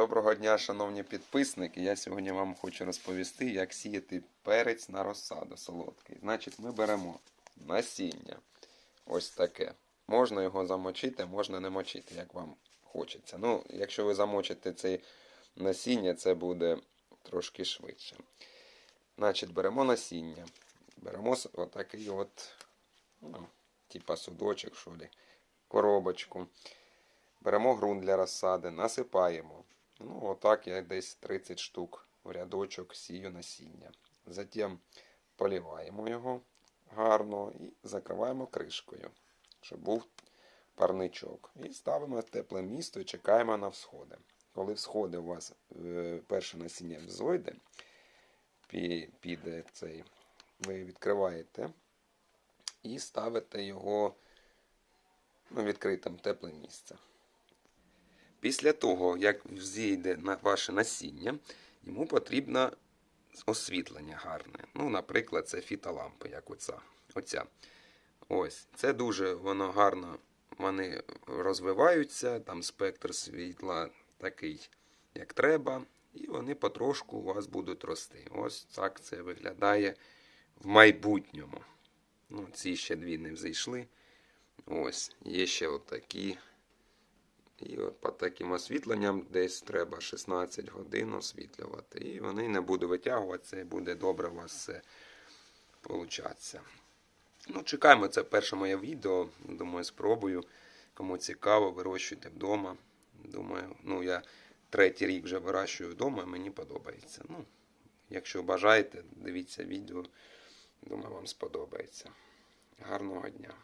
Доброго дня, шановні підписники. Я сьогодні вам хочу розповісти, як сіяти перець на розсаду солодкий. Значить, ми беремо насіння. Ось таке. Можна його замочити, можна не мочити, як вам хочеться. Ну, якщо ви замочите це насіння, це буде трошки швидше. Значить, беремо насіння. Беремо отакий от, ну, типа судочок, що ли, коробочку. Беремо ґрунт для розсади, насипаємо. Ну, отак я десь 30 штук в рядочок сію насіння. Затім поліваємо його гарно і закриваємо кришкою, щоб був парничок. І ставимо в тепле місто і чекаємо на всходи. Коли всходи у вас е, перше насіння взойде, піде цей, ви відкриваєте і ставите його ну, відкритим тепле місце. Після того, як зійде на ваше насіння, йому потрібно освітлення гарне. Ну, наприклад, це фітолампи, як оця. оця. Ось. Це дуже воно гарно. Вони розвиваються, там спектр світла такий, як треба, і вони потрошку у вас будуть рости. Ось так це виглядає в майбутньому. Ну, ці ще дві не взійшли. Ось, є ще отакі. І от по таким освітленням десь треба 16 годин освітлювати. І вони не будуть витягуватися, і буде добре у вас все получатися. Ну, чекаємо, це перше моє відео. Думаю, спробую. Кому цікаво, вирощуйте вдома. Думаю, ну я третій рік вже вирощую вдома, мені подобається. Ну, якщо бажаєте, дивіться відео. Думаю, вам сподобається. Гарного дня!